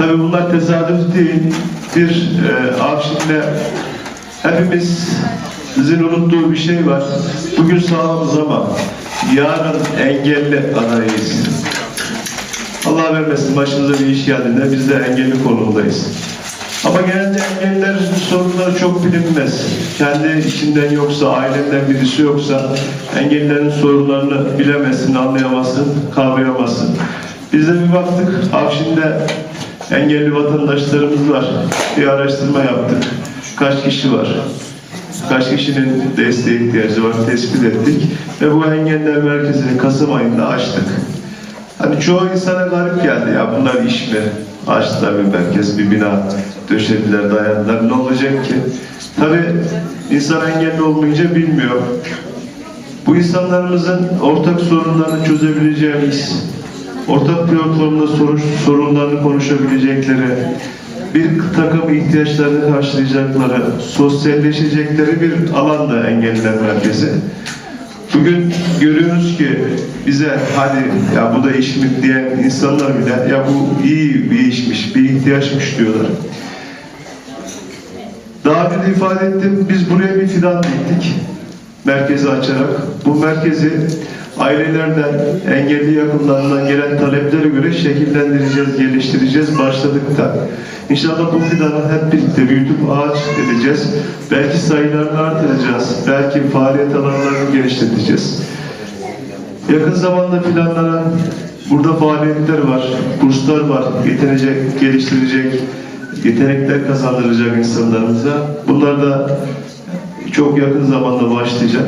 Tabii bunlar tesadüf değil. Bir e, Afşin'de hepimizin unuttuğu bir şey var. Bugün sağlamız ama yarın engelli adayız. Allah vermesin başımıza bir iş geldiğinde biz de engelli konumundayız. Ama genelde engelliler sorunları çok bilinmez. Kendi içinden yoksa, ailenden birisi yoksa engellilerin sorunlarını bilemezsin, anlayamazsın, kavrayamazsın. Biz de bir baktık, Avşin'de engelli vatandaşlarımız var. Bir araştırma yaptık. Kaç kişi var? Kaç kişinin desteğe ihtiyacı var tespit ettik. Ve bu engeller merkezini Kasım ayında açtık. Hani çoğu insana garip geldi ya bunlar iş mi? Açtılar bir merkez, bir bina döşediler, dayandılar. Ne olacak ki? Tabii insan engelli olmayınca bilmiyor. Bu insanlarımızın ortak sorunlarını çözebileceğimiz, ortak platformda soru- sorunlarını konuşabilecekleri, bir takım ihtiyaçlarını karşılayacakları, sosyalleşecekleri bir alanda engelliler merkezi. Bugün görüyoruz ki bize hadi ya bu da iş mi diyen insanlar bile ya bu iyi bir işmiş, bir ihtiyaçmış diyorlar. Daha önce de ifade ettim, biz buraya bir fidan diktik. Merkezi açarak. Bu merkezi ailelerden, engelli yakınlarından gelen taleplere göre şekillendireceğiz, geliştireceğiz. Başladık da. İnşallah bu fidanı hep birlikte büyütüp ağaç edeceğiz. Belki sayılarını artıracağız. Belki faaliyet alanlarını genişleteceğiz. Yakın zamanda planlanan burada faaliyetler var, kurslar var, yetenecek, geliştirecek, yetenekler kazandıracak insanlarımıza. Bunlar da çok yakın zamanda başlayacak.